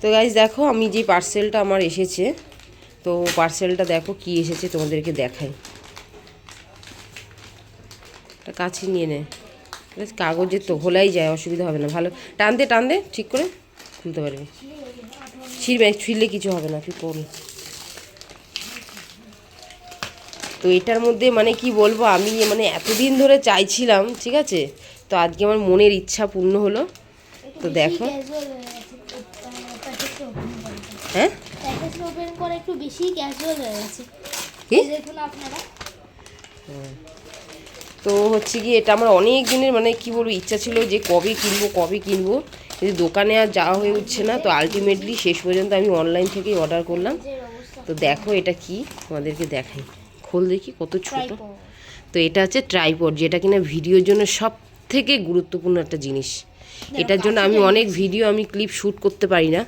তো গাইজ দেখো, আমি যে পার্সেলটা আমার এসেছে, তো পার্সেলটা দেখো কি এসেছে, তোমাদেরকে দেখাই। কাছে নিয়ে নে। বেশ, কাগজের তো খোলাই যায়, অসুবিধা হবে না, ভালো। টানতে টানতে ঠিক করে খুলতে পারবি। ছিঁড়বে, ছিঁড়লে কিছু হবে না, তুই করুন তো এটার মধ্যে মানে কি বলব, আমি মানে এতদিন ধরে চাইছিলাম, ঠিক আছে? তো আজকে আমার মনের ইচ্ছা পূর্ণ হলো। তো দেখো। হ্যাঁ? ওপেন করে একটু বেশি ক্যাজুয়াল হয়ে গেছে কি? দেখুন আপনারা তো হচ্ছে কি এটা আমার অনেক দিনের মানে কি বলব ইচ্ছা ছিল যে কবে কিনবো কবে কিনবো। কিন্তু দোকানে আর যাওয়া হয়ে উঠছে না। তো আলটিমেটলি শেষ পর্যন্ত আমি অনলাইন থেকেই অর্ডার করলাম। তো দেখো এটা কি? তোমাদেরকে দেখাই। খোল দেখি কত ছোট। তো এটা হচ্ছে ট্রাইপড যেটা কিনা ভিডিওর জন্য সব থেকে গুরুত্বপূর্ণ একটা জিনিস। এটার জন্য আমি অনেক ভিডিও আমি ক্লিপ শ্যুট করতে পারি না।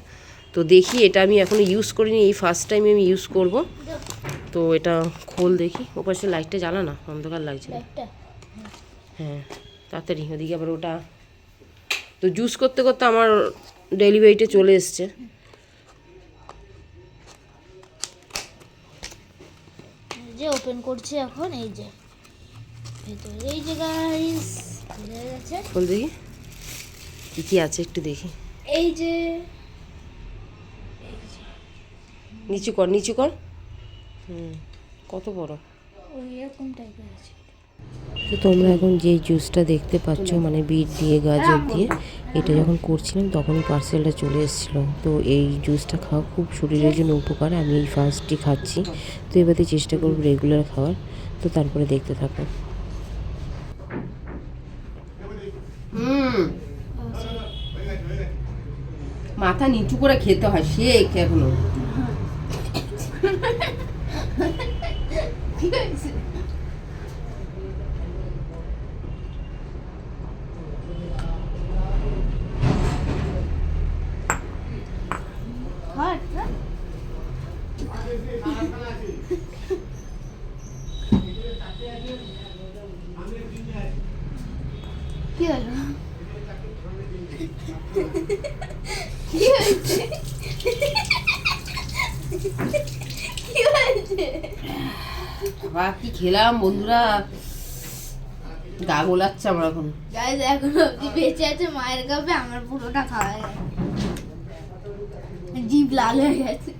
তো দেখি এটা আমি এখনও ইউজ করিনি এই ফার্স্ট টাইম আমি ইউজ করব। তো এটা খোল দেখি। ওপাশে লাইটটা জ্বালা না অন্ধকার লাগছে। না হ্যাঁ তাড়াতাড়ি ওদিকে আবার ওটা। তো জুস করতে করতে আমার ডেলিভারিতে চলে এসছে। যে ওপেন করছি এখন এই যে। এই যে গাইস গেছে খোল দেখি। কী কী আছে একটু দেখি। এই যে নিচু কর নিচু কর। হুম কত বড়? এরকম টাইপের আছে। তো তোমরা এখন যে জুসটা দেখতে পাচ্ছ মানে বিট দিয়ে গাজর দিয়ে এটা যখন করছিলাম তখনই পার্সেলটা চলে এসেছিল। তো এই জুসটা খাওয়া খুব শরীরের জন্য উপকার আমি এই ফার্স্টই খাচ্ছি। তো এবারে চেষ্টা করব রেগুলার খাওয়ার। তো তারপরে দেখতে থাকো। হুম। মাথা নিচু করে খেতে হয় সে এখনও কি হলো? বা কি খেলাম বন্ধুরা? গা গোলাচ্ছে আমার এখন। গাইজ এখন অব্দি বেঁচে আছে মায়ের কাপে আমার পুরোটা খাওয়া গেছে। জিভ লাল হয়ে গেছে।